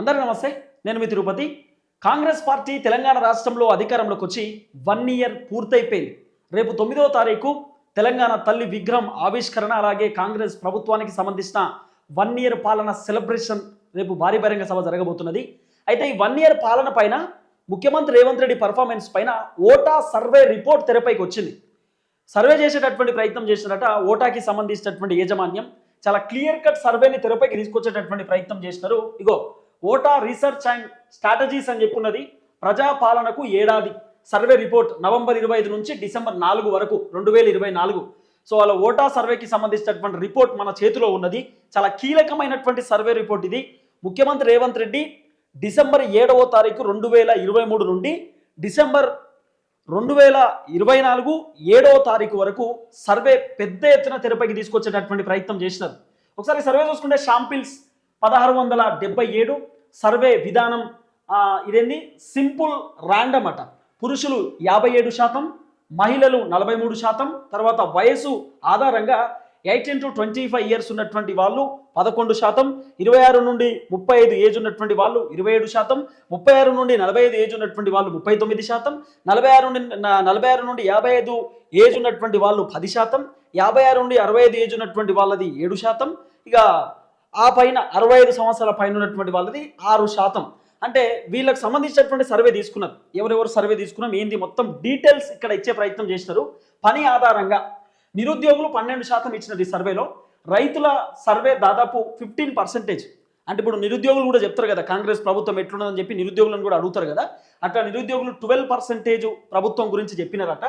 అందరికీ నమస్తే నేను మీ తిరుపతి. కాంగ్రెస్ పార్టీ తెలంగాణ రాష్ట్రంలో అధికారంలోకి వచ్చి వన్ ఇయర్ పూర్తయిపోయింది. రేపు తొమ్మిదవ తారీఖు తెలంగాణ తల్లి విగ్రహం ఆవిష్కరణ అలాగే కాంగ్రెస్ ప్రభుత్వానికి సంబంధించిన వన్ ఇయర్ పాలన సెలబ్రేషన్ రేపు భారీ బహిరంగ సభ జరగబోతున్నది. అయితే ఈ వన్ ఇయర్ పాలన పైన ముఖ్యమంత్రి రేవంత్ రెడ్డి పర్ఫార్మెన్స్ పైన ఓటా సర్వే రిపోర్ట్ తెరపైకి వచ్చింది. సర్వే చేసేటటువంటి ప్రయత్నం చేసినారట ఓటాకి సంబంధించినటువంటి యాజమాన్యం చాలా క్లియర్ కట్ సర్వేని తెరపైకి తీసుకొచ్చేటటువంటి ప్రయత్నం చేసినారు. ఇగో ఓటా రీసెర్చ్ అండ్ స్ట్రాటజీస్ అని చెప్పున్నది ప్రజాపాలనకు ఏడాది. సర్వే రిపోర్ట్ నవంబర్ ఇరవై ఐదు నుంచి డిసెంబర్ నాలుగు వరకు రెండు వేల ఇరవై నాలుగు. సో వాళ్ళ ఓటా సర్వేకి సంబంధించినటువంటి రిపోర్ట్ మన చేతిలో ఉన్నది. చాలా కీలకమైనటువంటి సర్వే రిపోర్ట్ ఇది. ముఖ్యమంత్రి రేవంత్ రెడ్డి డిసెంబర్ ఏడవ తారీఖు రెండు వేల ఇరవై మూడు నుండి డిసెంబర్ రెండు వేల ఇరవై నాలుగు ఏడవ తారీఖు వరకు సర్వే పెద్ద ఎత్తున తెరపైకి తీసుకొచ్చేటటువంటి ప్రయత్నం చేసినారు. ఒకసారి సర్వే చూసుకుంటే షాంపిల్స్ పదహారు వందల డెబ్బై ఏడు సర్వే విధానం ఇదేంది? సింపుల్ ర్యాండమ్ అట. పురుషులు యాభై ఏడు శాతం మహిళలు నలభై మూడు శాతం తర్వాత వయసు ఆధారంగా eighteen to twenty five years ఉన్నటువంటి వాళ్ళు పదకొండు శాతం ఇరవై ఆరు నుండి ముప్పై ఐదు ఏజ్ ఉన్నటువంటి వాళ్ళు ఇరవై ఏడు శాతం ముప్పై ఆరు నుండి నలభై ఐదు ఏజ్ ఉన్నటువంటి వాళ్ళు ముప్పై తొమ్మిది శాతం నలభై ఆరు నుండి నలభై ఆరు నుండి యాభై ఐదు ఏజ్ ఉన్నటువంటి వాళ్ళు పది శాతం యాభై ఆరు నుండి అరవై ఐదు ఏజ్ ఉన్నటువంటి వాళ్ళది ఏడు శాతం. ఇక ఆ పైన అరవై ఐదు సంవత్సరాల పైన ఉన్నటువంటి వాళ్ళది ఆరు శాతం. అంటే వీళ్ళకి సంబంధించినటువంటి సర్వే తీసుకున్నారు. ఎవరెవరు సర్వే తీసుకున్నాం ఏంది మొత్తం డీటెయిల్స్ ఇక్కడ ఇచ్చే ప్రయత్నం చేసినారు. పని ఆధారంగా నిరుద్యోగులు పన్నెండు శాతం ఇచ్చినది ఈ సర్వేలో. రైతుల సర్వే దాదాపు ఫిఫ్టీన్ పర్సెంటేజ్. అంటే ఇప్పుడు నిరుద్యోగులు కూడా చెప్తారు కదా కాంగ్రెస్ ప్రభుత్వం ఎట్లున్నదని చెప్పి నిరుద్యోగులను కూడా అడుగుతారు కదా. అట్లా నిరుద్యోగులు ట్వెల్వ్ పర్సెంటేజ్ ప్రభుత్వం గురించి చెప్పినారట.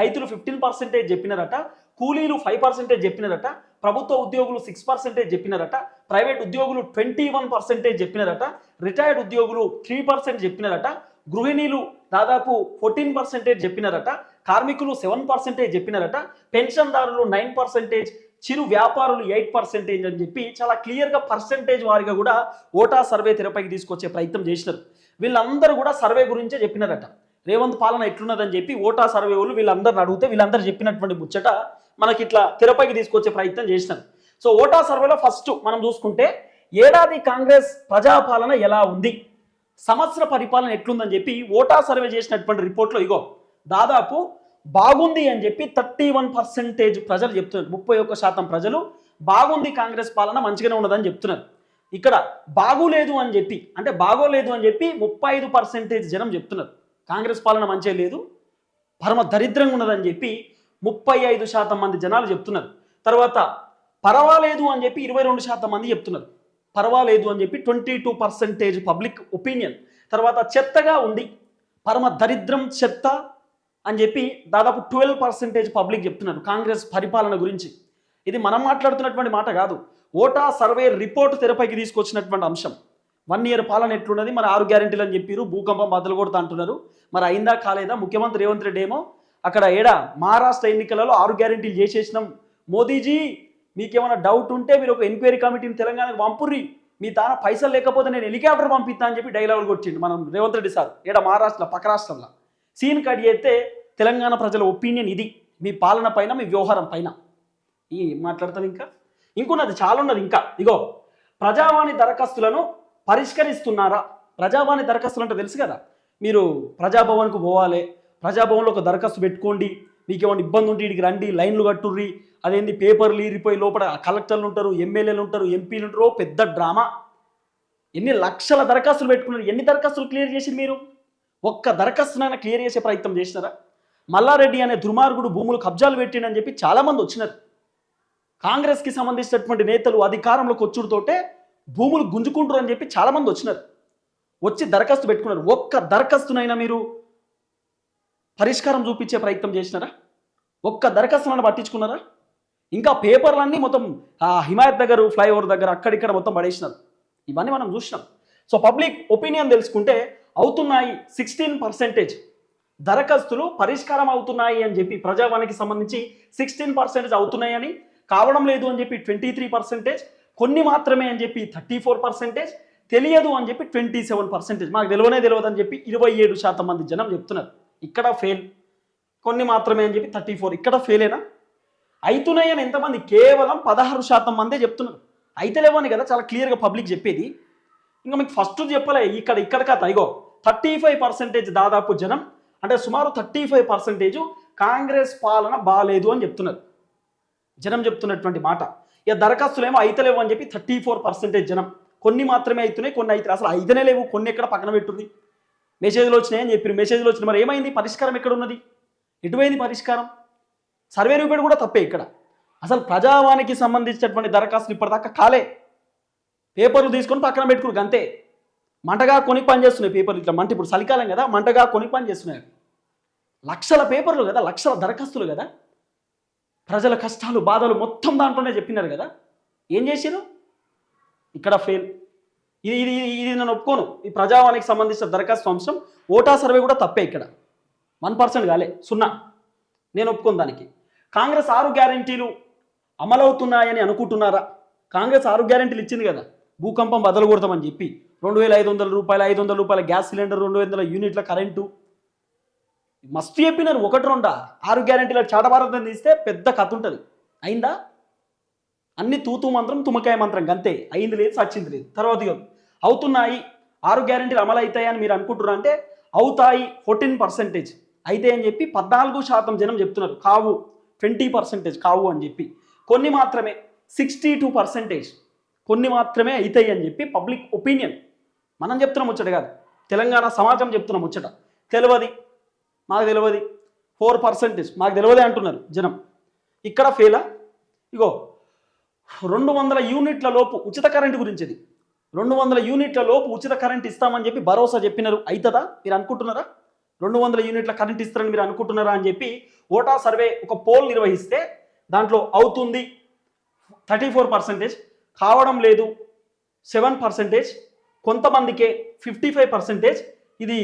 రైతులు ఫిఫ్టీన్ పర్సెంటేజ్ చెప్పినారట. కూలీలు ఫైవ్ పర్సెంటేజ్ చెప్పినారట ప్రభుత్వ ఉద్యోగులు సిక్స్ పర్సెంటేజ్ చెప్పినారట ప్రైవేట్ ఉద్యోగులు ట్వంటీ వన్ పర్సెంటేజ్ చెప్పినారట రిటైర్డ్ ఉద్యోగులు త్రీ పర్సెంట్ చెప్పినారట గృహిణీలు దాదాపు ఫోర్టీన్ పర్సెంటేజ్ చెప్పినారట కార్మికులు సెవెన్ పర్సెంటేజ్ చెప్పినారట పెన్షన్దారులు నైన్ పర్సెంటేజ్ చిరు వ్యాపారులు ఎయిట్ పర్సెంటేజ్ అని చెప్పి చాలా క్లియర్గా పర్సెంటేజ్ వారిగా కూడా ఓటా సర్వే తెరపైకి తీసుకొచ్చే ప్రయత్నం చేసినారు. వీళ్ళందరూ కూడా సర్వే గురించే చెప్పినారట రేవంత్ పాలన ఎట్లున్నదని చెప్పి ఓటా సర్వే వాళ్ళు వీళ్ళందరిని అడిగితే వీళ్ళందరూ చెప్పినటువంటి ముచ్చట మనకి ఇట్లా తెరపైకి తీసుకొచ్చే ప్రయత్నం చేసినారు సో ఓటా సర్వేలో ఫస్ట్ మనం చూసుకుంటే ఏడాది కాంగ్రెస్ ప్రజాపాలన ఎలా ఉంది? సంవత్సర పరిపాలన ఎట్లుందని చెప్పి ఓటా సర్వే చేసినటువంటి రిపోర్ట్లో ఇగో దాదాపు బాగుంది అని చెప్పి థర్టీ వన్ పర్సెంటేజ్ ప్రజలు చెప్తున్నారు. ముప్పై ఒక్క శాతం ప్రజలు బాగుంది కాంగ్రెస్ పాలన మంచిగానే ఉన్నదని చెప్తున్నారు. ఇక్కడ బాగోలేదు అని చెప్పి అంటే బాగోలేదు అని చెప్పి ముప్పై ఐదు పర్సెంటేజ్ జనం చెప్తున్నారు. కాంగ్రెస్ పాలన మంచిగా లేదు పరమ దరిద్రంగా ఉన్నదని చెప్పి ముప్పై ఐదు శాతం మంది జనాలు చెప్తున్నారు. తర్వాత పర్వాలేదు అని చెప్పి ఇరవై రెండు శాతం మంది చెప్తున్నారు. పర్వాలేదు అని చెప్పి twenty two percentage public opinion. తర్వాత చెత్తగా ఉంది పరమ దరిద్రం చెత్త అని చెప్పి దాదాపు ట్వెల్వ్ పర్సెంటేజ్ పబ్లిక్ చెప్తున్నారు కాంగ్రెస్ పరిపాలన గురించి. ఇది మనం మాట్లాడుతున్నటువంటి మాట కాదు. ఓటా సర్వే రిపోర్ట్ తెరపైకి తీసుకొచ్చినటువంటి అంశం. వన్ ఇయర్ పాలన ఎట్లున్నది? మరి ఆరు గ్యారెంటీలు అని చెప్పారు భూకంపం బద్దలు కొడుతా అంటున్నారు. మరి అయిందా కాలేదా? ముఖ్యమంత్రి రేవంత్ రెడ్డి ఏమో అక్కడ ఏడ? మహారాష్ట్ర ఎన్నికలలో ఆరు గ్యారెంటీలు చేసేసినాం. మోదీజీ మీకేమైనా డౌట్ ఉంటే మీరు ఒక ఎంక్వైరీ కమిటీని తెలంగాణకు పంపుర్రి. మీ తాన పైసలు లేకపోతే నేను హెలికాప్టర్ పంపిస్తా అని చెప్పి డైలాగులు కొట్టిండు మనం రేవంత్ రెడ్డి సార్. ఏడ? మహారాష్ట్రలో పక్క రాష్ట్రంలో. సీన్ కట్ అయితే తెలంగాణ ప్రజల ఒపీనియన్ ఇది. మీ పాలన పైన మీ వ్యవహారం పైన. ఈ మాట్లాడతాం ఇంకా? ఇంకున్నది చాలా ఉన్నది ఇంకా. ఇగో ప్రజావాణి దరఖాస్తులను పరిష్కరిస్తున్నారా? ప్రజావాణి దరఖాస్తులు అంటే తెలుసు కదా. మీరు ప్రజాభవన్కు పోవాలి ప్రజాభవన్లో ఒక దరఖాస్తు పెట్టుకోండి మీకు ఏమైనా ఇబ్బంది ఉంటే ఇడికి రండి లైన్లు కట్టుర్రి. అదేంది పేపర్లు ఈరిపోయి లోపల కలెక్టర్లు ఉంటారు ఎమ్మెల్యేలు ఉంటారు ఎంపీలు ఉంటారు పెద్ద డ్రామా. ఎన్ని లక్షల దరఖాస్తులు పెట్టుకున్నారు ఎన్ని దరఖాస్తులు క్లియర్ చేసి మీరు? ఒక్క దరఖాస్తునైనా క్లియర్ చేసే ప్రయత్నం చేసినారా? మల్లారెడ్డి అనే దుర్మార్గుడు భూములు కబ్జాలు పెట్టిండని చెప్పి చాలామంది వచ్చినారు. కాంగ్రెస్కి సంబంధించినటువంటి నేతలు అధికారంలోకి వచ్చుడుతోటే భూములు గుంజుకుంటారు అని చెప్పి చాలామంది వచ్చినారు. వచ్చి దరఖాస్తు పెట్టుకున్నారు. ఒక్క దరఖాస్తునైనా మీరు పరిష్కారం చూపించే ప్రయత్నం చేసినారా? ఒక్క దరఖాస్తులను పట్టించుకున్నారా? ఇంకా పేపర్లన్నీ మొత్తం ఆ హిమాయత్ దగ్గర ఫ్లైఓవర్ దగ్గర అక్కడిక్కడ మొత్తం పడేసినారు. ఇవన్నీ మనం చూసినాం. సో పబ్లిక్ ఒపీనియన్ తెలుసుకుంటే అవుతున్నాయి సిక్స్టీన్ పర్సెంటేజ్. దరఖాస్తులు పరిష్కారం అవుతున్నాయి అని చెప్పి ప్రజావానికి సంబంధించి సిక్స్టీన్ పర్సెంటేజ్ అవుతున్నాయని కావడం లేదు అని చెప్పి ట్వంటీ త్రీ పర్సెంటేజ్ కొన్ని మాత్రమే అని చెప్పి థర్టీ ఫోర్ పర్సెంటేజ్ తెలియదు అని చెప్పి ట్వంటీ సెవెన్ పర్సెంటేజ్. మాకు తెలియనే తెలియదు అని చెప్పి ఇరవై ఏడు శాతం మంది జనం చెప్తున్నారు. ఇక్కడ ఫెయిల్ కొన్ని మాత్రమే అని చెప్పి థర్టీ ఫోర్ ఇక్కడ ఫెయిలేనా అవుతున్నాయని ఎంతమంది? కేవలం పదహారు శాతం మందే చెప్తున్నారు. అయితే లేవని కదా చాలా క్లియర్గా పబ్లిక్ చెప్పేది. ఇంకా మీకు ఫస్ట్ చెప్పలే ఇక్కడ ఇక్కడ కథ ఇగో థర్టీ ఫైవ్ పర్సెంటేజ్ దాదాపు జనం అంటే సుమారు థర్టీ ఫైవ్ పర్సెంటేజ్ కాంగ్రెస్ పాలన బాగాలేదు అని చెప్తున్నారు. జనం చెప్తున్నటువంటి మాట. ఇక దరఖాస్తులు ఏమో అయితలేవు అని చెప్పి థర్టీ ఫోర్ పర్సెంటేజ్ జనం. కొన్ని మాత్రమే అవుతున్నాయి కొన్ని అయితే అసలు అయితేనే లేవు కొన్ని ఎక్కడ పక్కన పెట్టుంది మెసేజ్లు వచ్చినాయి అని చెప్పి మెసేజ్లు వచ్చిన మరి ఏమైంది? పరిష్కారం ఎక్కడ ఉన్నది ఎటువైంది పరిష్కారం? సర్వే రూపాయలు కూడా తప్పే ఇక్కడ. అసలు ప్రజావానికి సంబంధించినటువంటి దరఖాస్తులు ఇప్పటిదాకా కాలే. పేపర్లు తీసుకొని పక్కన పెట్టుకుని అంతే మంటగా కొని పని చేస్తున్నాయి పేపర్లు ఇట్లా మంట ఇప్పుడు చలికాలం కదా. మంటగా కొని పని చేస్తున్నాయి. లక్షల పేపర్లు కదా. లక్షల దరఖాస్తులు కదా. ప్రజల కష్టాలు బాధలు మొత్తం దాంట్లోనే చెప్పినారు కదా. ఏం చేశారు ఇక్కడ ఫెయిల్ ఇది ఇది ఇది- నేను ఒప్పుకోను. ఈ ప్రజావానికి సంబంధించిన దరఖాస్తు అంశం ఓటా సర్వే కూడా తప్పే ఇక్కడ. వన్ పర్సెంట్ కాలే సున్నా. నేను ఒప్పుకోను దానికి. కాంగ్రెస్ ఆరు గ్యారంటీలు అమలవుతున్నాయని అనుకుంటున్నారా? కాంగ్రెస్ ఆరు గ్యారంటీలు ఇచ్చింది కదా భూకంపం బదలు కొడతామని చెప్పి. రెండు వేల ఐదు వందల రూపాయలు ఐదు వందల రూపాయల గ్యాస్ సిలిండర్ రెండు వందల యూనిట్ల కరెంటు. మస్తు చెప్పినారు ఒకటి రెండా. ఆరు గ్యారంటీల చాటభారతం తీస్తే పెద్ద కథ ఉంటుంది. అయిందా? అన్ని తూతూ మంత్రం తుమ్మకాయ మంత్రం అంతే అయింది లేదు సచ్చింది లేదు. తర్వాత ఇగో అవుతున్నాయి ఆరు గ్యారంటీలు అమలు అవుతాయని మీరు అనుకుంటున్నారు అంటే అవుతాయి ఫోర్టీన్ పర్సెంటేజ్. అయితే అని చెప్పి పద్నాలుగు శాతం జనం చెప్తున్నారు కావు ట్వంటీ పర్సెంటేజ్ కావు అని చెప్పి. కొన్ని మాత్రమే సిక్స్టీ టూ పర్సెంటేజ్ కొన్ని మాత్రమే అవుతాయి అని చెప్పి పబ్లిక్ ఒపీనియన్. మనం చెప్తున్నాం ముచ్చట కాదు తెలంగాణ సమాజం చెప్తున్నాం ముచ్చట. తెలియదు మాకు తెలియదు ఫోర్ పర్సెంటేజ్ మాకు తెలియదే అంటున్నారు జనం. ఇక్కడ ఫెయిలా? ఇగో రెండు వందల యూనిట్ల లోపు ఉచిత కరెంటు గురించి రెండు వందల యూనిట్ల లోపు ఉచిత కరెంట్ ఇస్తామని చెప్పి భరోసా చెప్పినారు. అవుతుందా మీరు అనుకుంటున్నారా? రెండు వందల యూనిట్ల కరెంట్ ఇస్తారని మీరు అనుకుంటున్నారా అని చెప్పి ఓటా సర్వే ఒక పోల్ నిర్వహిస్తే దాంట్లో అవుతుంది థర్టీ ఫోర్ పర్సెంటేజ్ కావడం లేదు సెవెన్ పర్సెంటేజ్ కొంతమందికే ఫిఫ్టీ ఫైవ్ పర్సెంటేజ్. ఇది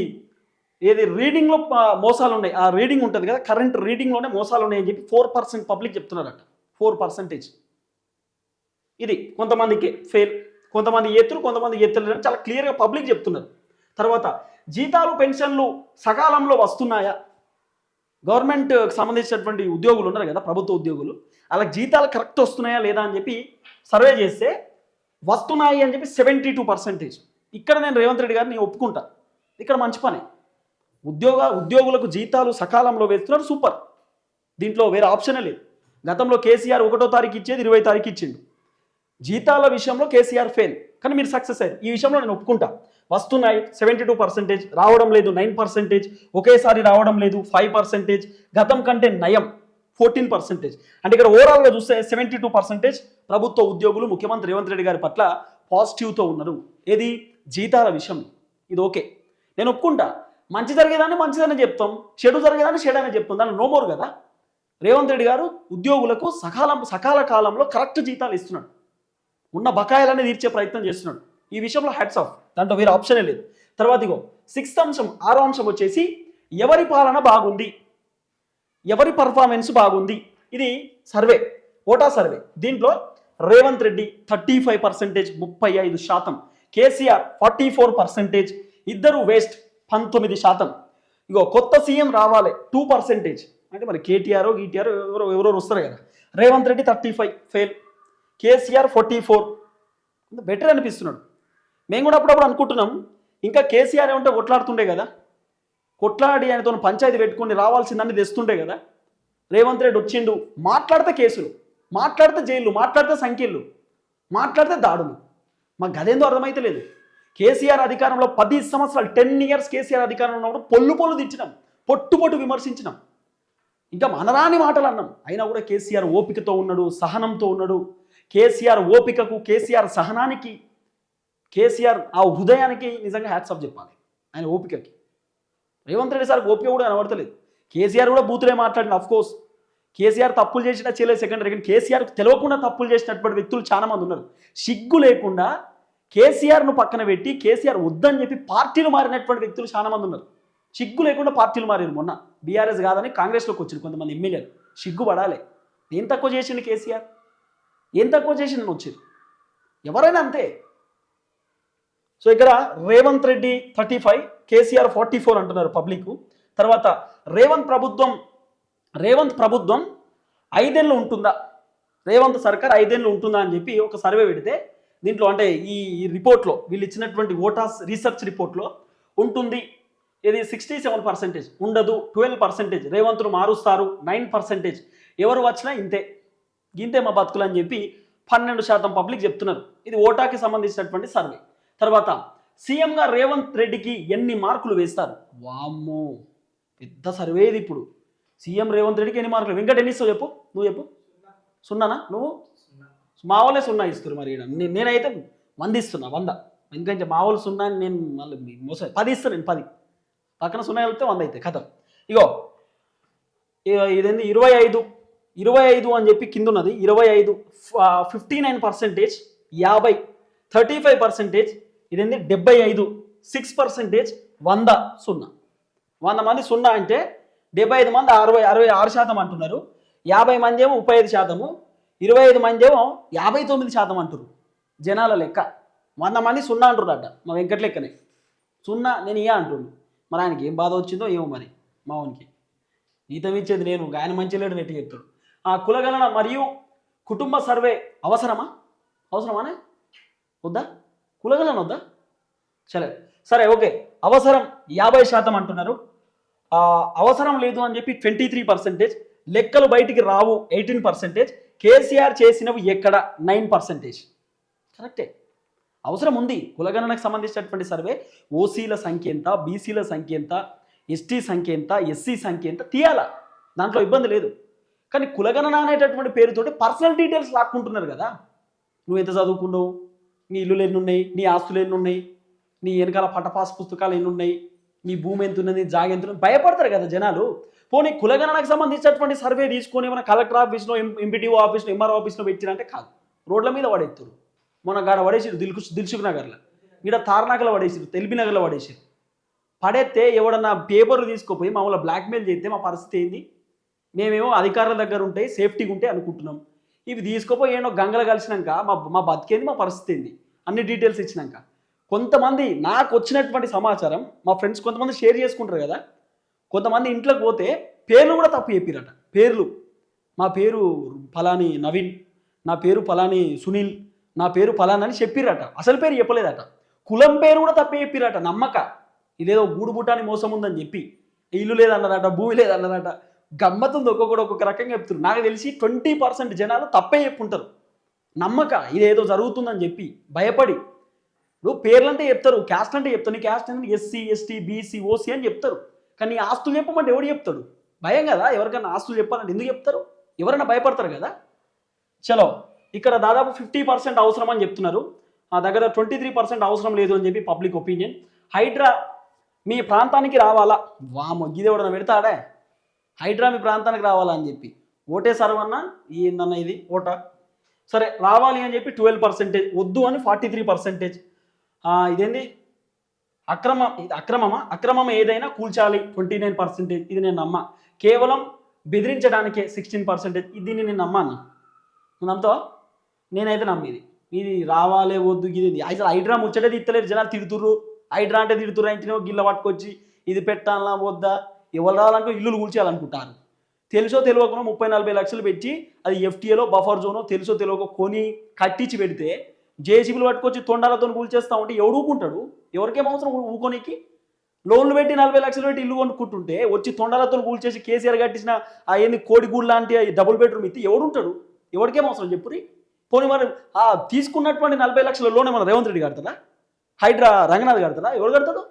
ఏది రీడింగ్లో మోసాలు ఉన్నాయి ఆ రీడింగ్ ఉంటుంది కదా కరెంట్ రీడింగ్లోనే మోసాలు ఉన్నాయని చెప్పి four percent public చెప్తున్నారట. Four percentage. ఇది కొంతమందికి ఫెయిల్. కొంతమంది ఎత్తులు కొంతమంది ఎత్తులు అని చాలా క్లియర్గా పబ్లిక్ చెప్తున్నారు. తర్వాత జీతాలు పెన్షన్లు సకాలంలో వస్తున్నాయా? గవర్నమెంట్ సంబంధించినటువంటి ఉద్యోగులు ఉన్నారు కదా ప్రభుత్వ ఉద్యోగులు. అలా జీతాలు కరెక్ట్ వస్తున్నాయా లేదా అని చెప్పి సర్వే చేస్తే వస్తున్నాయి అని చెప్పి సెవెంటీ టూ పర్సెంటేజ్ ఇక్కడ నేను రేవంత్ రెడ్డి గారిని ఒప్పుకుంటా. ఇక్కడ మంచి పని. ఉద్యోగ ఉద్యోగులకు జీతాలు సకాలంలో వేస్తున్నారు సూపర్ దీంట్లో వేరే ఆప్షనే లేదు. గతంలో కేసీఆర్ ఒకటో తారీఖు ఇచ్చేది ఇరవై తారీఖు ఇచ్చిండు. జీతాల విషయంలో కేసీఆర్ ఫెయిల్ కానీ మీరు సక్సెస్ అయ్యారు. ఈ విషయంలో నేను ఒప్పుకుంటా. వస్తున్నాయి సెవెంటీ టూ పర్సెంటేజ్ రావడం లేదు నైన్ పర్సెంటేజ్ ఒకేసారి రావడం లేదు ఫైవ్ పర్సెంటేజ్ గతం కంటే నయం ఫోర్టీన్ పర్సెంటేజ్ అంటే ఇక్కడ ఓవరాల్గా చూస్తే సెవెంటీ టూ పర్సెంటేజ్ ప్రభుత్వ ఉద్యోగులు ముఖ్యమంత్రి రేవంత్ రెడ్డి గారి పట్ల పాజిటివ్తో ఉన్నారు. ఏది? జీతాల విషయం ఇది ఓకే. నేను ఒప్పుకుంటా. మంచి జరిగేదాన్ని మంచిదని చెప్తాం. చెడు జరిగేదాన్ని చెడు అని చెప్తాం. దాన్ని నోమోరు కదా. రేవంత్ రెడ్డి గారు ఉద్యోగులకు సకాలం సకాల కాలంలో కరెక్ట్ జీతాలు ఇస్తున్నాడు. ఉన్న బకాయిలన్నీ తీర్చే ప్రయత్నం చేస్తున్నాడు. ఈ విషయంలో హ్యాట్స్ ఆఫ్ దాంట్లో వేరే ఆప్షనే లేదు. తర్వాత ఇగో సిక్స్త్ అంశం ఆరో అంశం వచ్చేసి ఎవరి పాలన బాగుంది? ఎవరి పర్ఫార్మెన్స్ బాగుంది? ఇది సర్వే ఓటా సర్వే దీంట్లో Revanth Reddy thirty five percentage ముప్పై ఐదు శాతం. కేసీఆర్ ఫార్టీ ఫోర్ పర్సెంటేజ్ ఇద్దరు వేస్ట్ పంతొమ్మిది శాతం. ఇగో కొత్త సీఎం రావాలి టూ పర్సెంటేజ్ అంటే మరి కేటీఆర్ గీటీఆర్ ఎవరో ఎవరో వస్తారు కదా. Revanth Reddy thirty five fail KCR forty four. Better అనిపిస్తున్నాడు. మేము కూడా అప్పుడప్పుడు అనుకుంటున్నాం ఇంకా కేసీఆర్ ఏమంటే కొట్లాడుతుండే కదా. కొట్లాడి ఆయనతో పంచాయతీ పెట్టుకుని రావాల్సిందని తెస్తుండే కదా. రేవంత్ రెడ్డి వచ్చిండు మాట్లాడితే కేసులు మాట్లాడితే జైళ్ళు మాట్లాడితే సంఖ్యలు మాట్లాడితే దాడులు. మాకు గదేందో అర్థమైతే లేదు కేసీఆర్ అధికారంలో పది సంవత్సరాలు టెన్ ఇయర్స్ కేసీఆర్ అధికారంలో ఉన్నప్పుడు పొల్లు పొల్లు తెచ్చినాం పొట్టు పొట్టు విమర్శించినాం. ఇంకా మనరాని మాటలు అన్నాం. అయినా కూడా కేసీఆర్ ఓపికతో ఉన్నాడు సహనంతో ఉన్నాడు. కేసీఆర్ ఓపికకు కేసీఆర్ సహనానికి కేసీఆర్ ఆ హృదయానికి నిజంగా హ్యాట్స్ ఆఫ్ చెప్పాలి. ఆయన ఓపికకి. రేవంత్ రెడ్డి సార్ ఓపిక కూడా కనబడతలేదు. కేసీఆర్ కూడా బూతులే మాట్లాడిన అఫ్ కోర్స్ కేసీఆర్ తప్పులు చేసినా చేయలేదు సెకండరీ కానీ కేసీఆర్ తెలియకుండా తప్పులు చేసినటువంటి వ్యక్తులు చాలా మంది ఉన్నారు. సిగ్గు లేకుండా కేసీఆర్ను పక్కన పెట్టి కేసీఆర్ వద్దని చెప్పి పార్టీలు మారినటువంటి వ్యక్తులు చాలా మంది ఉన్నారు. సిగ్గు లేకుండా పార్టీలు మారారు మొన్న. బీఆర్ఎస్ కాదని కాంగ్రెస్లోకి వచ్చింది కొంతమంది ఎమ్మెల్యేలు. సిగ్గు పడాలి నేను తక్కువ చేసింది కేసీఆర్. ఏం తక్కువ చేసిండు వచ్చేది ఎవరైనా అంతే. సో ఇక్కడ Revanth Reddy thirty five KCR forty four అంటున్నారు పబ్లిక్ తర్వాత రేవంత్ ప్రభుత్వం రేవంత్ ప్రభుత్వం ఐదేళ్ళు ఉంటుందా? రేవంత్ సర్కార్ ఐదేళ్ళు ఉంటుందా అని చెప్పి ఒక సర్వే పెడితే దీంట్లో అంటే ఈ ఈ రిపోర్ట్లో వీళ్ళు ఇచ్చినటువంటి ఓటాస్ రీసెర్చ్ రిపోర్ట్లో ఉంటుంది. ఇది సిక్స్టీ సెవెన్ పర్సెంటేజ్ ఉండదు ట్వెల్వ్ పర్సెంటేజ్. రేవంత్ను మారుస్తారు నైన్ పర్సెంటేజ్. ఎవరు వచ్చినా ఇంతే. గింతే మా బతుకులు అని చెప్పి పన్నెండు శాతం పబ్లిక్ చెప్తున్నారు. ఇది ఓటాకి సంబంధించినటువంటి సర్వే. తర్వాత సీఎంగా రేవంత్ రెడ్డికి ఎన్ని మార్కులు వేస్తారు? వామ్మో పెద్ద సర్వే ఇది ఇప్పుడు. సీఎం రేవంత్ రెడ్డికి ఎన్ని మార్కులు? వెంకట ఎన్ని ఇస్తావు చెప్పు. నువ్వు చెప్పు. సున్నానా? నువ్వు? మా వాళ్ళే సున్నా ఇస్తారు మరి ఈడ. నేనైతే వంద ఇస్తున్నా వంద. ఎందుకంటే మా వాళ్ళు సున్నా అని నేను మళ్ళీ మోసం పది ఇస్తాను నేను పది. పక్కన సున్నా వెళ్తే వంద అయితే కథ ఇగో ఇదేంది? ఇరవై ఐదు. ఇరవై ఐదు అని చెప్పి కింద ఉన్నది ఇరవై ఐదు ఫిఫ్టీ నైన్ పర్సెంటేజ్ యాభై థర్టీ ఫైవ్ పర్సెంటేజ్ ఇదేంది? డెబ్బై ఐదు సిక్స్ పర్సెంటేజ్ వంద సున్నా. వంద మంది సున్నా అంటే డెబ్బై ఐదు మంది అరవై అరవై ఆరు శాతం అంటున్నారు. యాభై మంది ఏమో ముప్పై ఐదు శాతము. ఇరవై ఐదు మంది ఏమో యాభై తొమ్మిది శాతం అంటారు. జనాల లెక్క. వంద మంది సున్నా అంటున్నారట మా వెంకట లెక్కనే. సున్నా నేను ఇయ్య అంటుండు. మరి ఆయనకి ఏం బాధ వచ్చిందో ఏమో మరి మా వానికి. ఈతం ఇచ్చేది నేను ఆయన మంచి లేడు నెట్టి చెప్తాడు. ఆ కులగణన మరియు కుటుంబ సర్వే అవసరమా? అవసరమానే? వద్దా? కులగణన వద్దా? సరే. సరే ఓకే. అవసరం యాభై శాతం అంటున్నారు. అవసరం లేదు అని చెప్పి ట్వంటీ త్రీ పర్సెంటేజ్ లెక్కలు బయటికి రావు ఎయిటీన్ పర్సెంటేజ్ కేసీఆర్ చేసినవి ఎక్కడ? Nine percentage. కరెక్టే. అవసరం ఉంది. కులగణనకు సంబంధించినటువంటి సర్వే ఓసీల సంఖ్య ఎంత బీసీల సంఖ్య ఎంత ఎస్టీ సంఖ్య ఎంత ఎస్సీ సంఖ్య ఎంత తీయాలా? దాంట్లో ఇబ్బంది లేదు. కానీ కులగణన అనేటటువంటి పేరుతోటి పర్సనల్ డీటెయిల్స్ లాక్కుంటున్నారు కదా. నువ్వు ఎంత చదువుకున్నావు? నీ ఇల్లులు ఎన్ని ఉన్నాయి నీ ఆస్తులు ఎన్ని ఉన్నాయి నీ వెనకాల పటపాస్ పుస్తకాలు ఎన్ని ఉన్నాయి నీ భూమి ఎంత ఉన్నది జాగ ఎంత ఉన్నది భయపడతారు కదా జనాలు. పోనీ కులగణనకు సంబంధించినటువంటి సర్వే తీసుకొని మన కలెక్టర్ ఆఫీస్లో ఎంపీటీఓ ఆఫీస్లో ఎంఆర్ఓ ఆఫీస్లో పెట్టినంటే కాదు. రోడ్ల మీద పడేస్తారు మొన్న గాడ పడేసారు దిల్కు దిల్సుఖ్ నగర్లో. ఇక్కడ తార్నాకలో పడేసారు తెలిపి నగర్లో పడేస్తే ఎవడన్నా పేపర్లు తీసుకుపోయి మామూలు బ్లాక్మెయిల్ చేస్తే మా పరిస్థితి ఏంది? మేమేమో అధికారుల దగ్గర ఉంటాయి సేఫ్టీగా ఉంటాయి అనుకుంటున్నాం. ఇవి తీసుకుపోయి ఏమో గంగలు కలిసినాక మా మా బతికేంది మా పరిస్థితి ఏంది? అన్ని డీటెయిల్స్ ఇచ్చినాక. కొంతమంది నాకు వచ్చినటువంటి సమాచారం మా ఫ్రెండ్స్ కొంతమంది షేర్ చేసుకుంటారు కదా. కొంతమంది ఇంట్లోకి పోతే పేర్లు కూడా తప్పు చెప్పిరట. పేర్లు. మా పేరు ఫలాని నవీన్ నా పేరు ఫలాని సునీల్ నా పేరు ఫలాని అని చెప్పిరట. అసలు పేరు చెప్పలేదట. కులం పేరు కూడా తప్పే చెప్పిరట. నమ్మక. ఇదేదో గూడుబుటాని మోసం ఉందని చెప్పి. ఇల్లు లేదన్నారట భూమి లేదన్నారట గమ్మతుంది ఒక్కొక్కడు ఒక్కొక్క రకంగా చెప్తున్నారు. నాకు తెలిసి ట్వంటీ పర్సెంట్ జనాలు తప్పే చెప్పుంటారు. నమ్మక ఇదేదో జరుగుతుందని చెప్పి భయపడి. నువ్వు పేర్లంటే చెప్తారు క్యాస్ట్ అంటే చెప్తారు. నీ క్యాస్ట్ అంటే ఎస్సీ ఎస్టీ బీసీ ఓసీ అని చెప్తారు. కానీ నీ ఆస్తులు చెప్పమంటే ఎవడు చెప్తాడు? భయం కదా? ఎవరికైనా ఆస్తులు చెప్పాలంటే ఎందుకు చెప్తారు? ఎవరైనా భయపడతారు కదా? చలో ఇక్కడ దాదాపు ఫిఫ్టీ పర్సెంట్ అవసరం అని చెప్తున్నారు. ఆ దగ్గర ట్వంటీ త్రీ పర్సెంట్ అవసరం లేదు అని చెప్పి పబ్లిక్ ఒపీనియన్. హైడ్రా మీ ప్రాంతానికి రావాలా? వామో గిదేవడన పెడతాడే? హైడ్రా మీ ప్రాంతానికి రావాలని చెప్పి. ఓటే సర్వన్నా ఏందన్న ఇది? ఓట? సరే రావాలి అని చెప్పి ట్వెల్వ్ పర్సెంటేజ్ వద్దు అని ఫార్టీ త్రీ పర్సెంటేజ్ ఇదేంది? అక్రమ ఇది అక్రమమా? అక్రమం ఏదైనా కూల్చాలి ట్వంటీ నైన్ పర్సెంటేజ్. ఇది నేను నమ్మా. కేవలం బెదిరించడానికే సిక్స్టీన్ పర్సెంటేజ్. దీన్ని నేను నమ్మాను? నువ్వు నేనైతే నమ్మేది. ఇది రావాలే వద్దు ఇది అసలు హైడ్రా ముచ్చటే తిత్తలేరు జనాలు తిడుతుర్రు. హైడ్రా అంటే తిడుతుర్రు ఇంటినో గిల్ల పట్టుకొచ్చి ఇది పెట్టాలా వద్దా? ఎవరు రావాలనుకో ఇల్లులు కూల్చేయాలనుకుంటారు. తెలుసో తెలియకుండా ముప్పై నలభై లక్షలు పెట్టి అది ఎఫ్టీఏలో బఫర్ జోనో తెలుసో తెలియక కొని కట్టించి పెడితే జేసీబీలు పట్టుకొచ్చి తొండాలతో కూల్చేస్తా ఉంటే ఎవడు ఊకుంటాడు? ఎవరికేం అవసరం ఊ- ఊకోనికి? లోన్లు పెట్టి నలభై లక్షలు పెట్టి ఇల్లు కొనుక్కుంటుంటే వచ్చి తొండాలతో కూల్చేసి కేసీఆర్ కట్టించిన ఆ ఏంది కోడిగూడు లాంటి డబుల్ బెడ్రూమ్ ఇస్తే ఎవడుంటాడు ఎవరికేం అవసరం చెప్పురి? పోనీ మరి ఆ తీసుకున్నటువంటి నలభై లక్షల లోనే మన రేవంత్ రెడ్డి కడతాడా? హైడ్రా రంగనాథ్ కడతాడా? ఎవరు కడతాడు?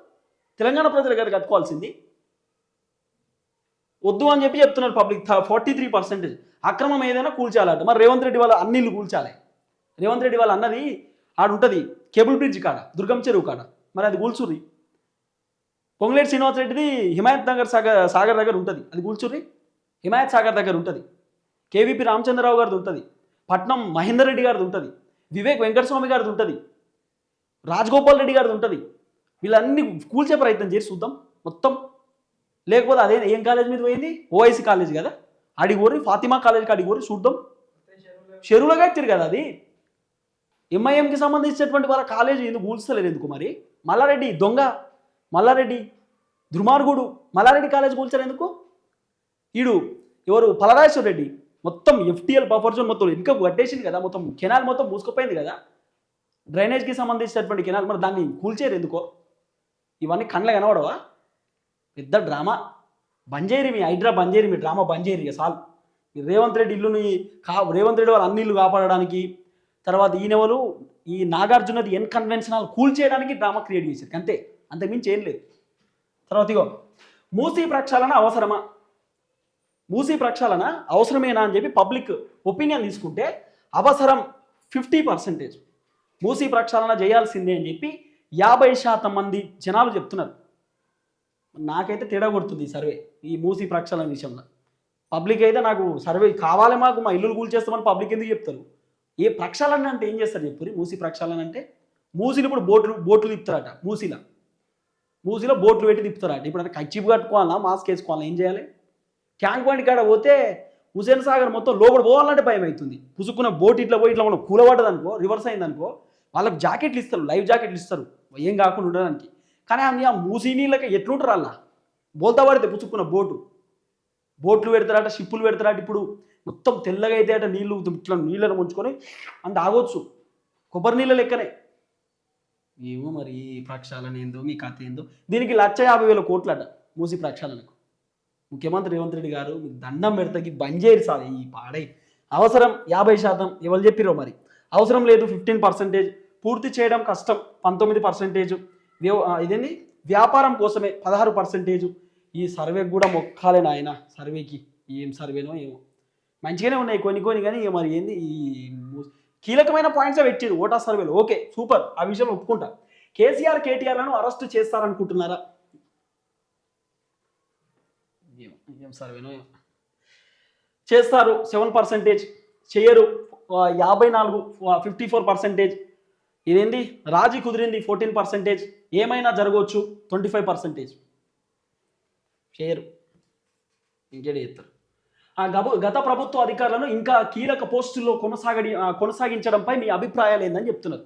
తెలంగాణ ప్రజలు గారు కట్టుకోవాల్సింది. వద్దు అని చెప్పి చెప్తున్నారు పబ్లిక్. ఫార్టీ త్రీ పర్సెంటేజ్ అక్రమం ఏదైనా కూల్చాలట. మరి రేవంత్ రెడ్డి వాళ్ళ అన్ని కూల్చాలి. రేవంత్ రెడ్డి వాళ్ళ అన్నది ఆడ ఉంటుంది కేబుల్ బ్రిడ్జ్ కాడ దుర్గం చెరువు కాడ. మరి అది కూల్చుర్రి. పొంగులేటి శ్రీనివాస్ రెడ్డిది హిమాయత్ నగర్ సాగర్ సాగర్ దగ్గర ఉంటుంది. అది కూల్చుర్రి. హిమాయత్ సాగర్ దగ్గర ఉంటుంది. కేవీపీ రామచంద్రరావు గారిది ఉంటుంది. పట్నం మహేందర్ రెడ్డి గారిది ఉంటుంది. వివేక్ వెంకటస్వామి గారిది ఉంటుంది. రాజగోపాల్ రెడ్డి గారిది ఉంటుంది. వీళ్ళన్నీ కూల్చే ప్రయత్నం చేసి చూద్దాం. మొత్తం లేకపోతే అదే ఏం కాలేజ్ మీద పోయింది? ఓఐసి కాలేజ్ కదా. అడిగోరి ఫాతిమా కాలేజ్కి అడిగోరి చూద్దాం. చెరువులో కట్టారు కదా అది. ఎంఐఎంకి సంబంధించినటువంటి వాళ్ళ కాలేజీ ఎందుకు కూల్చలేదు ఎందుకు మరి? మల్లారెడ్డి దొంగ. మల్లారెడ్డి దుర్మార్గుడు. మల్లారెడ్డి కాలేజ్ కూల్చారు ఎందుకు? ఈడు ఎవరు? పలరాజేశ్వర రెడ్డి. మొత్తం ఎఫ్టీఎల్ బఫర్ జోన్ మొత్తం ఇంకా కట్టేసింది కదా మొత్తం కెనాల్ మొత్తం మూసుకుపోయింది కదా. డ్రైనేజ్కి సంబంధించినటువంటి కెనాల్ మరి దాన్ని కూల్చేరు ఎందుకో? ఇవన్నీ కళ్ళ కనబడవా? పెద్ద డ్రామా. బంజేరి మీ హైడ్రా బంజేరి మీ డ్రామా బంజేరి ఇక చాలు రేవంత్ రెడ్డి ఇల్లుని కా రేవంత్ రెడ్డి వాళ్ళ అన్ని ఇల్లు కాపాడడానికి తర్వాత ఈయనెవరు ఈ నాగార్జునది ఎన్ కన్వెన్షనల్ కూల్ చేయడానికి డ్రామా క్రియేట్ చేశారు అంతే. అంతకుమించి ఏం లేదు. తర్వాత ఇగో మూసీ ప్రక్షాళన అవసరమా? మూసీ ప్రక్షాళన అవసరమేనా అని చెప్పి పబ్లిక్ ఒపీనియన్ తీసుకుంటే అవసరం ఫిఫ్టీ పర్సెంటేజ్. మూసీ ప్రక్షాళన చేయాల్సిందే అని చెప్పి యాభై శాతం మంది జనాలు చెప్తున్నారు. నాకైతే తేడా కొడుతుంది ఈ సర్వే ఈ మూసీ ప్రక్షాళన విషయంలో. పబ్లిక్ అయితే నాకు సర్వే కావాలి మాకు మా ఇల్లులు కూల్చేస్తామని పబ్లిక్ ఎందుకు చెప్తారు? ఏ ప్రక్షాళన అంటే ఏం చేస్తారు చెప్పురి మూసీ ప్రక్షాళన అంటే మూసీలు ఇప్పుడు బోట్లు బోట్లు తిప్పుతారట మూసీలో. మూసీలో బోట్లు పెట్టి తిప్పుతారట. ఇప్పుడు అంటే కచ్చిపు కట్టుకోవాలా మాస్క్ వేసుకోవాలా ఏం చేయాలి? ట్యాంక్ బండి కాడ పోతే హుసేన్ సాగర్ మొత్తం లోపల పోవాలంటే భయం అవుతుంది పుసుకున్న బోట్ ఇట్లా పోయి ఇట్లా మనం కూలబడ్డదనుకో రివర్స్ అయిందనుకో వాళ్ళకి జాకెట్లు ఇస్తారు లైవ్ జాకెట్లు ఇస్తారు. ఏం కాకుండా ఉండడానికి. కానీ అన్ని ఆ మూసీ నీళ్ళకి ఎట్లుంటారు అలా? బోల్తా పడితే పుచ్చుకున్న బోటు. బోట్లు పెడతారట షిప్పులు పెడతారట ఇప్పుడు. మొత్తం తెల్లగా అయితే అట నీళ్ళు ఇట్లా నీళ్ళని ముంచుకొని. అంత ఆగొచ్చు. కొబ్బరి నీళ్ళ లెక్కనే. ఏమో మరి ఈ ప్రక్షాళన ఏందో మీ కథ ఏందో. దీనికి లక్ష యాభై వేల కోట్లట మూసి ప్రక్షాళనకు. ముఖ్యమంత్రి రేవంత్ రెడ్డి గారు మీకు దండం పెడతాకి బంజేరు సార్ ఈ పాడై. అవసరం యాభై శాతం ఎవరు చెప్పిరో మరి? అవసరం లేదు ఫిఫ్టీన్ పర్సెంటేజ్. పూర్తి చేయడం కష్టం పంతొమ్మిది పర్సెంటేజ్. ఇదేంది? వ్యాపారం కోసమే పదహారు పర్సెంటేజ్. ఈ సర్వేకి కూడా మొక్కాలే నాయన సర్వేకి. ఏం సర్వేనో ఏమో. మంచిగానే ఉన్నాయి కొన్ని కొన్ని కానీ మరి ఏంది? ఈ కీలకమైన పాయింట్స్ పెట్టారు ఓటా సర్వేలు. Okay super. ఆ విషయం ఒప్పుకుంటా. కేసీఆర్ కేటీఆర్లను అరెస్ట్ చేస్తారనుకుంటున్నారా? ఏం సర్వేనో చేస్తారు. Seven percentage. చేయరు. యాభై నాలుగు ఫిఫ్టీ ఫోర్ పర్సెంటేజ్. ఇదేంది? రాజీ కుదిరింది ఫోర్టీన్ పర్సెంటేజ్. ఏమైనా జరగవచ్చు? Twenty five percentage. చేయరు ఇంకేడు చేస్తారు. ఆ గబ గత ప్రభుత్వ అధికారులను ఇంకా కీలక పోస్టుల్లో కొనసాగడి కొనసాగించడంపై మీ అభిప్రాయాలు ఏందని చెప్తున్నారు.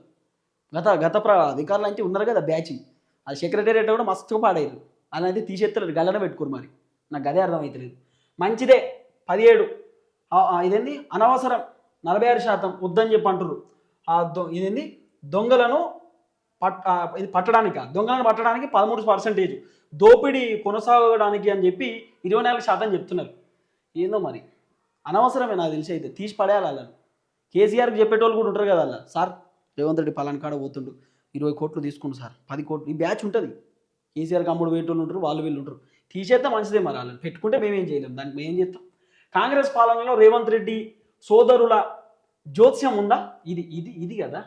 గత గత ప్ర అధికారులు అంటే ఉన్నారు కదా బ్యాచ్. ఆ సెక్రటేరియట్ కూడా మస్తుగా పాడారు అని అయితే తీసేస్తారు గల్లన పెట్టుకోరు మరి. నాకు అదే అర్థమవుతలేదు మంచిదే. పదిహేడు. ఇదేంది? అనవసరం. నలభై ఆరు శాతం. వద్దని చెప్పి అంటారు ఇదేంది? దొంగలను పట్ ఇది పట్టడానికి దొంగలను పట్టడానికి పదమూడు పర్సెంటేజ్ దోపిడీ కొనసాగడానికి అని చెప్పి ఇరవై నాలుగు శాతం చెప్తున్నారు. ఏందో మరి? అనవసరమే నాకు తెలిసి అయితే. తీసి పడేయాలి వాళ్ళని. కేసీఆర్కి చెప్పేటోళ్ళు కూడా ఉంటారు కదా అలా. సార్ రేవంత్ రెడ్డి పలాన్ కాడ పోతుండు. ఇరవై కోట్లు తీసుకుండు సార్. పది కోట్లు. ఈ బ్యాచ్ ఉంటుంది. కేసీఆర్కి అమ్ముడు వేటోళ్ళు ఉంటారు వాళ్ళు వీళ్ళు ఉంటారు. తీసేస్తే మంచిదే మరి వాళ్ళని. పెట్టుకుంటే మేమేం చేయలేం. దానికి మేము ఏం చేస్తాం? కాంగ్రెస్ పాలనలో రేవంత్ రెడ్డి సోదరుల జోత్స్యం ఉందా? ఇది ఇది ఇది కదా.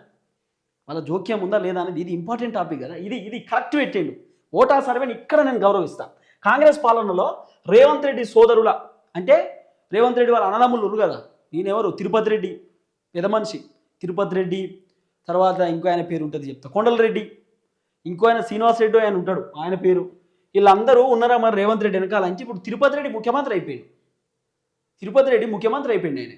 వాళ్ళ జోక్యం ఉందా లేదా అనేది ఇది ఇంపార్టెంట్ టాపిక్ కదా. ఇది ఇది కరెక్ట్ పెట్టేయండు ఓటా సర్వేని ఇక్కడ నేను గౌరవిస్తాను కాంగ్రెస్ పాలనలో రేవంత్ రెడ్డి సోదరుల అంటే రేవంత్ రెడ్డి వాళ్ళ అన్నదమ్ములు ఉన్నారు కదా. నేనెవరు? తిరుపతి రెడ్డి పెద్ద మనిషి. తిరుపతి రెడ్డి తర్వాత ఇంకో ఆయన పేరు ఉంటుంది చెప్తా. కొండల రెడ్డి ఇంకో ఆయన శ్రీనివాస్ రెడ్డి ఆయన ఉంటాడు ఆయన పేరు. వీళ్ళందరూ ఉన్నారా మరి రేవంత్ రెడ్డి వెనకాల? అంటే ఇప్పుడు తిరుపతి రెడ్డి ముఖ్యమంత్రి అయిపోయాడు. తిరుపతి రెడ్డి ముఖ్యమంత్రి అయిపోయింది ఆయన.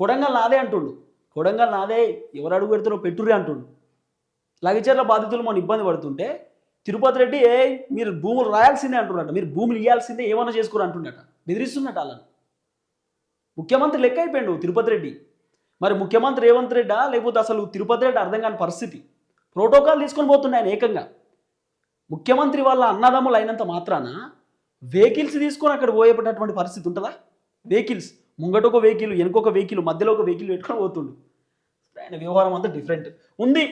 కొడంగల్ నాదే అంటుండు. కొడంగల్ నాదే ఎవరు అడుగు పెడతారో పెట్టుర్రి అంటుండు. లగచర్ల బాధితులు మనం ఇబ్బంది పడుతుంటే తిరుపతి రెడ్డి ఏ మీరు భూములు రాయాల్సిందే అంటున్నట మీరు భూములు ఇవ్వాల్సిందే ఏమన్నా చేసుకోరు అంటున్నట బెదిరిస్తున్నట వాళ్ళని. ముఖ్యమంత్రి లెక్క అయిపోయాడు తిరుపతి రెడ్డి. మరి ముఖ్యమంత్రి రేవంత్ రెడ్డా లేకపోతే అసలు తిరుపతి రెడ్డి అర్థం కాని పరిస్థితి. ప్రోటోకాల్ తీసుకొని పోతుండే ఆయన ఏకంగా. ముఖ్యమంత్రి వాళ్ళ అన్నదమ్ములు అయినంత మాత్రాన వెహికల్స్ తీసుకొని అక్కడ పోయేటటువంటి పరిస్థితి ఉంటుందా? వెహికల్స్. ముంగట ఒక వెహికల్ వెనుకొక వెహికల్ మధ్యలో ఒక వెహికల్ పెట్టుకొని పోతుండు. ఆయన వ్యవహారం అంతా డిఫరెంట్ ఉంది.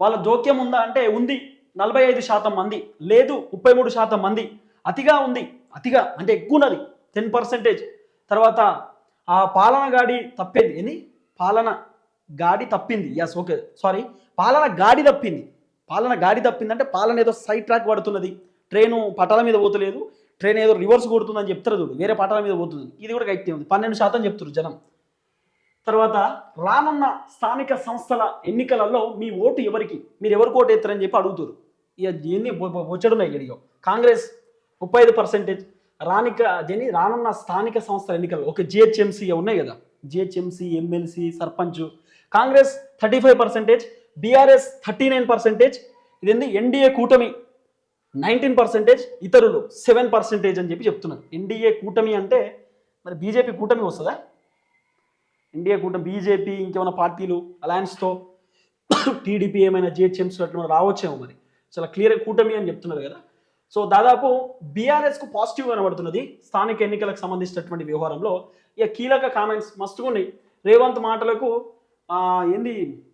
వాళ్ళ జోక్యం ఉందా అంటే ఉంది. నలభై ఐదు శాతం మంది. లేదు ముప్పై మూడు శాతం మంది. అతిగా ఉంది. అతిగా అంటే ఎక్కువ ఉన్నది. టెన్ పర్సెంటేజ్ తర్వాత ఆ పాలన గాడి తప్పింది. ఏంది? పాలన గాడి తప్పింది. ఎస్ ఓకే సారీ పాలన గాడి తప్పింది. పాలన గాడి తప్పింది అంటే పాలన ఏదో సైడ్ ట్రాక్ పడుతున్నది. ట్రైను పటాల మీద పోతలేదు. ట్రైన్ ఏదో రివర్స్ కొడుతుందని చెప్తారు చూడు. వేరే పటాల మీద పోతుంది. ఇది కూడా గట్టి ఉంది. పన్నెండు శాతం చెప్తారు జనం. తర్వాత రానున్న స్థానిక సంస్థల ఎన్నికలలో మీ ఓటు ఎవరికి? మీరు ఎవరికి ఓటు వేస్తారని చెప్పి అడుగుతారు. ఇక ఎన్ని వచ్చడున్నాయి గడియో కాంగ్రెస్ ముప్పై ఐదు పర్సెంటేజ్ రానిక దీని రానున్న స్థానిక సంస్థల ఎన్నికలు ఒక జిహెచ్ఎంసీ ఉన్నాయి కదా GHMC MLC sarpanch Congress thirty five percentage BRS thirty nine percentage ఇదేంది ఎన్డీఏ కూటమి నైన్టీన్ పర్సెంటేజ్ ఇతరులు సెవెన్ పర్సెంటేజ్ అని చెప్పి చెప్తున్నారు. ఎన్డీఏ కూటమి అంటే మరి బీజేపీ కూటమి వస్తుందా? ఇండియా కూటమి బీజేపీ ఇంకేమైనా పార్టీలు అలయన్స్తో టీడీపీ ఏమైనా జిహెచ్ఎంసీ అట్లా రావచ్చేమో మరి. చాలా క్లియర్ కూటమి అని చెప్తున్నారు కదా. సో దాదాపు బీఆర్ఎస్కు పాజిటివ్ కనబడుతున్నది. స్థానిక ఎన్నికలకు సంబంధించినటువంటి వ్యవహారంలో. ఇక కీలక కామెంట్స్ మస్తుగా ఉన్నాయి. రేవంత్ మాటలకు ఏంది?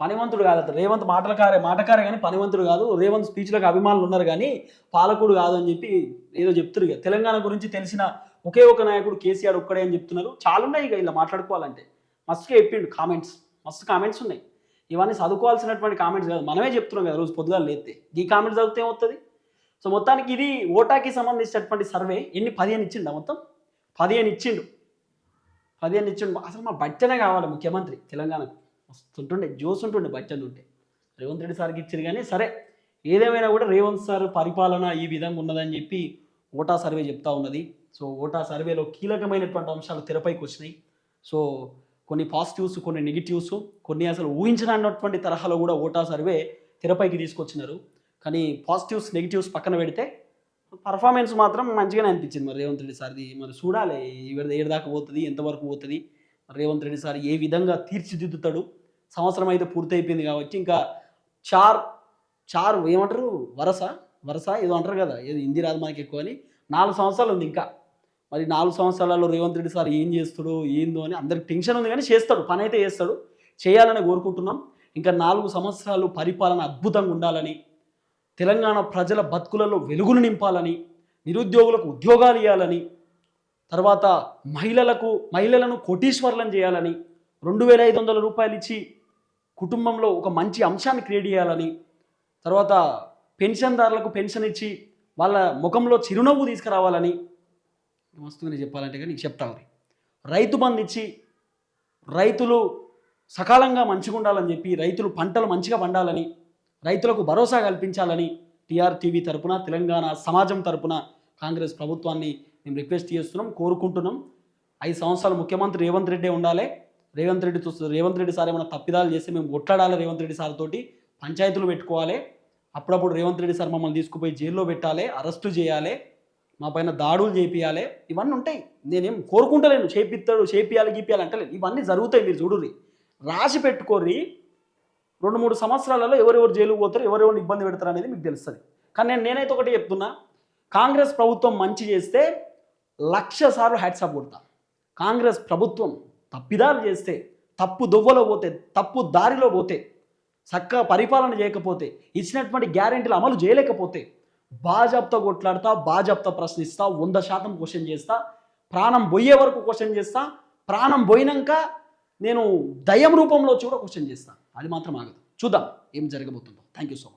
పనివంతుడు కాదు అతను. రేవంత్ మాటలకారే మాటకారే కానీ పనివంతుడు కాదు. రేవంత్ స్పీచ్లకు అభిమానులు ఉన్నారు కానీ పాలకుడు కాదు అని చెప్పి ఏదో చెప్తున్నారు ఇక. తెలంగాణ గురించి తెలిసిన ఒకే ఒక నాయకుడు కేసీఆర్ ఒక్కడే అని చెప్తున్నారు. చాలా ఉన్నాయి ఇక ఇలా మాట్లాడుకోవాలంటే. మస్తుగా చెప్పిండు కామెంట్స్ మస్తు కామెంట్స్ ఉన్నాయి. ఇవన్నీ చదువుకోవాల్సినటువంటి కామెంట్స్ కాదు. మనమే చెప్తున్నాం కదా రోజు పొద్దుగా లేతే ఈ కామెంట్స్ చదివితే ఏమవుతుంది సో మొత్తానికి ఇది ఓటాకి సంబంధించినటువంటి సర్వే ఎన్ని? పదిహేను ఇచ్చిండా మొత్తం? పదిహేను ఇచ్చిండు. పదిహేను ఇచ్చిండు. అసలు మా బచ్చనే కావాలి ముఖ్యమంత్రి తెలంగాణకు. వస్తుంటుండే జోస్ ఉంటుండే బచ్చన్ ఉంటే. రేవంత్ రెడ్డి సార్కి ఇచ్చారు కానీ సరే. ఏదేమైనా కూడా రేవంత్ సార్ పరిపాలన ఈ విధంగా ఉన్నదని చెప్పి ఓటా సర్వే చెప్తా ఉన్నది. సో ఓటా సర్వేలో కీలకమైనటువంటి అంశాలు తెరపైకి వచ్చినాయి. సో కొన్ని పాజిటివ్స్ కొన్ని నెగిటివ్స్ కొన్ని అసలు ఊహించనటువంటి తరహాలో కూడా ఓటా సర్వే తెరపైకి తీసుకొచ్చినారు. కానీ పాజిటివ్స్ నెగిటివ్స్ పక్కన పెడితే పర్ఫార్మెన్స్ మాత్రం మంచిగానే అనిపించింది. మరి రేవంత్ రెడ్డి సార్ది మరి చూడాలి ఏడు ఏడు దాకా పోతుంది ఎంతవరకు పోతుంది? మరి రేవంత్ రెడ్డి సార్ ఏ విధంగా తీర్చిదిద్దుతాడు? సంవత్సరం అయితే పూర్తయిపోయింది కాబట్టి ఇంకా చార్ చార్ ఏమంటారు? వరస వరస ఏదో అంటారు కదా ఏదో హిందీ రాదు మనకి ఎక్కువ అని. నాలుగు సంవత్సరాలు ఉంది ఇంకా. మరి నాలుగు సంవత్సరాలలో రేవంత్ రెడ్డి సార్ ఏం చేస్తాడు ఏందో అని అందరికి టెన్షన్ ఉంది కానీ చేస్తాడు పని అయితే చేస్తాడు. చేయాలని కోరుకుంటున్నాం. ఇంకా నాలుగు సంవత్సరాలు పరిపాలన అద్భుతంగా ఉండాలని తెలంగాణ ప్రజల బతుకులలో వెలుగును నింపాలని నిరుద్యోగులకు ఉద్యోగాలు ఇవ్వాలని తర్వాత మహిళలకు మహిళలను కోటీశ్వర్లను చేయాలని రెండు వేల ఐదు వందల రూపాయలు ఇచ్చి కుటుంబంలో ఒక మంచి అంశాన్ని క్రియేట్ చేయాలని తర్వాత పెన్షన్దారులకు పెన్షన్ ఇచ్చి వాళ్ళ ముఖంలో చిరునవ్వు తీసుకురావాలని వస్తువుని చెప్పాలంటే కానీ నీకు చెప్తా రైతు బంధు ఇచ్చి రైతులు సకాలంగా మంచిగా ఉండాలని చెప్పి రైతులు పంటలు మంచిగా పండాలని రైతులకు భరోసా కల్పించాలని టీఆర్టీవీ తరపున తెలంగాణ సమాజం తరపున కాంగ్రెస్ ప్రభుత్వాన్ని మేము రిక్వెస్ట్ చేస్తున్నాం కోరుకుంటున్నాం. ఐదు సంవత్సరాలు ముఖ్యమంత్రి రేవంత్ రెడ్డి ఉండాలి. రేవంత్ రెడ్డి రేవంత్ రెడ్డి సార్ ఏమైనా తప్పిదాలు చేస్తే మేము కొట్లాడాలి రేవంత్ రెడ్డి సార్ తోటి పంచాయతీలు పెట్టుకోవాలి. అప్పుడప్పుడు రేవంత్ రెడ్డి సార్ మమ్మల్ని తీసుకుపోయి జైల్లో పెట్టాలి అరెస్టు చేయాలి మా పైన దాడులు చేపియాలి. ఇవన్నీ ఉంటాయి. నేనేం కోరుకుంటలేను. చేపిస్తాడు చేపియాలి గీపియాలి అంటలేదు ఇవన్నీ జరుగుతాయి మీరు చూడుర్రి. రాసి పెట్టుకోర్రి. రెండు మూడు సంవత్సరాలలో ఎవరెవరు జైలుకు పోతారు ఎవరెవరిని ఇబ్బంది పెడతారు అనేది మీకు తెలుస్తుంది. కానీ నేను నేనైతే ఒకటి చెప్తున్నా. కాంగ్రెస్ ప్రభుత్వం మంచి చేస్తే లక్ష సార్లు హ్యాట్సాప్ కొడతా. కాంగ్రెస్ ప్రభుత్వం తప్పిదాలు చేస్తే తప్పు దువ్వలో పోతే తప్పు దారిలో పోతే చక్కగా పరిపాలన చేయకపోతే ఇచ్చినటువంటి గ్యారెంటీలు అమలు చేయలేకపోతే బాజాబ్తో కొట్లాడతా బాజాబ్తో ప్రశ్నిస్తా వంద శాతం క్వశ్చన్ చేస్తా ప్రాణం పోయే వరకు క్వశ్చన్ చేస్తా ప్రాణం పోయినాక నేను దయం రూపంలో వచ్చి కూడా క్వశ్చన్ చేస్తా. అది మాత్రం ఆగదు. చూద్దాం ఏం జరగబోతుందో. Thank you so much